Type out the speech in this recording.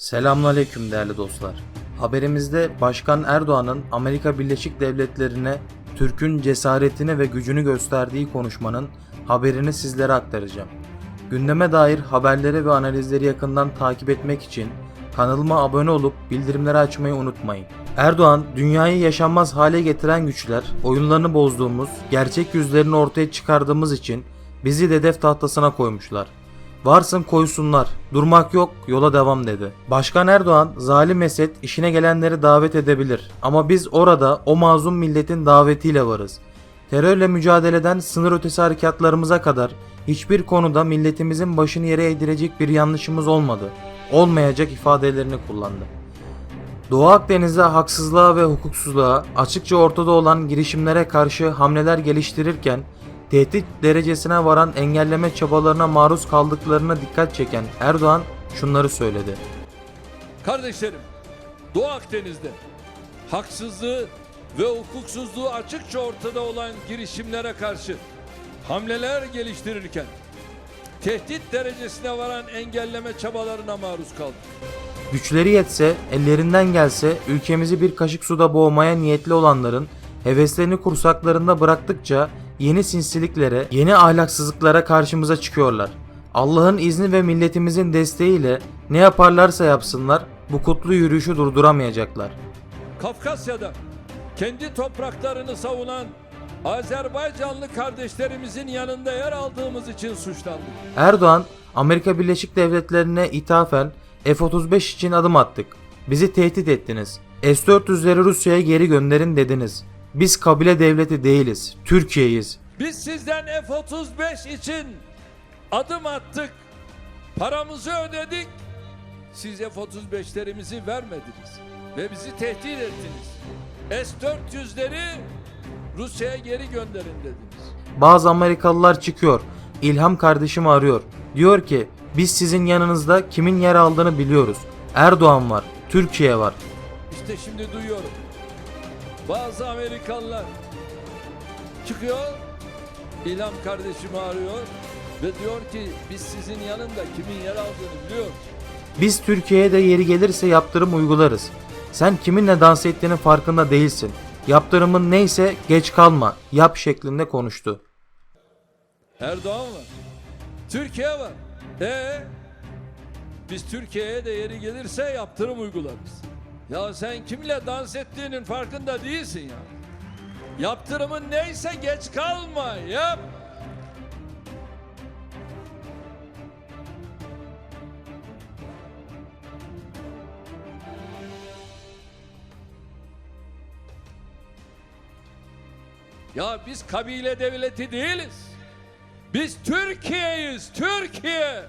Selamünaleyküm değerli dostlar. Haberimizde Başkan Erdoğan'ın Amerika Birleşik Devletleri'ne Türk'ün cesaretini ve gücünü gösterdiği konuşmanın haberini sizlere aktaracağım. Gündeme dair haberleri ve analizleri yakından takip etmek için kanalıma abone olup bildirimleri açmayı unutmayın. Erdoğan, dünyayı yaşanmaz hale getiren güçler, oyunlarını bozduğumuz, gerçek yüzlerini ortaya çıkardığımız için bizi de hedef tahtasına koymuşlar. Varsın koysunlar. Durmak yok, yola devam dedi. Başkan Erdoğan, zalim Esed işine gelenleri davet edebilir. Ama biz orada o mazlum milletin davetiyle varız. Terörle mücadeleden sınır ötesi harekatlarımıza kadar hiçbir konuda milletimizin başını yere eğdirecek bir yanlışımız olmadı. Olmayacak ifadelerini kullandı. Doğu Akdeniz'de haksızlığa ve hukuksuzluğa açıkça ortada olan girişimlere karşı hamleler geliştirirken tehdit derecesine varan engelleme çabalarına maruz kaldıklarına dikkat çeken Erdoğan şunları söyledi. Kardeşlerim, Doğu Akdeniz'de haksızlığı ve hukuksuzluğu açıkça ortada olan girişimlere karşı hamleler geliştirirken tehdit derecesine varan engelleme çabalarına maruz kaldık. Güçleri yetse, ellerinden gelse ülkemizi bir kaşık suda boğmaya niyetli olanların heveslerini kursaklarında bıraktıkça yeni sinsiliklere, yeni ahlaksızlıklara karşımıza çıkıyorlar. Allah'ın izni ve milletimizin desteğiyle ne yaparlarsa yapsınlar bu kutlu yürüyüşü durduramayacaklar. Kafkasya'da kendi topraklarını savunan Azerbaycanlı kardeşlerimizin yanında yer aldığımız için suçlandık. Erdoğan, Amerika Birleşik Devletleri'ne ithafen F-35 için adım attık. Bizi tehdit ettiniz. S-400'leri Rusya'ya geri gönderin dediniz. Biz kabile devleti değiliz. Türkiye'yiz. Biz sizden F-35 için adım attık. Paramızı ödedik. Siz F-35'lerimizi vermediniz. Ve bizi tehdit ettiniz. S-400'leri Rusya'ya geri gönderin dediniz. Bazı Amerikalılar çıkıyor. İlham kardeşimi arıyor. Diyor ki biz sizin yanınızda kimin yer aldığını biliyoruz. Erdoğan var. Türkiye var. İşte şimdi duyuyorum. Bazı Amerikalılar çıkıyor, İlham kardeşimi arıyor ve diyor ki biz sizin yanında kimin yer aldığını biliyoruz. Biz Türkiye'ye de yeri gelirse yaptırım uygularız. Sen kiminle dans ettiğinin farkında değilsin. Yaptırımın neyse geç kalma. Yap şeklinde konuştu. Erdoğan var. Türkiye var. E biz Türkiye'ye de yeri gelirse yaptırım uygularız. Ya sen kimle dans ettiğinin farkında değilsin ya. Yaptırımın neyse geç kalma yap. Ya biz kabile devleti değiliz. Biz Türkiye'yiz, Türkiye.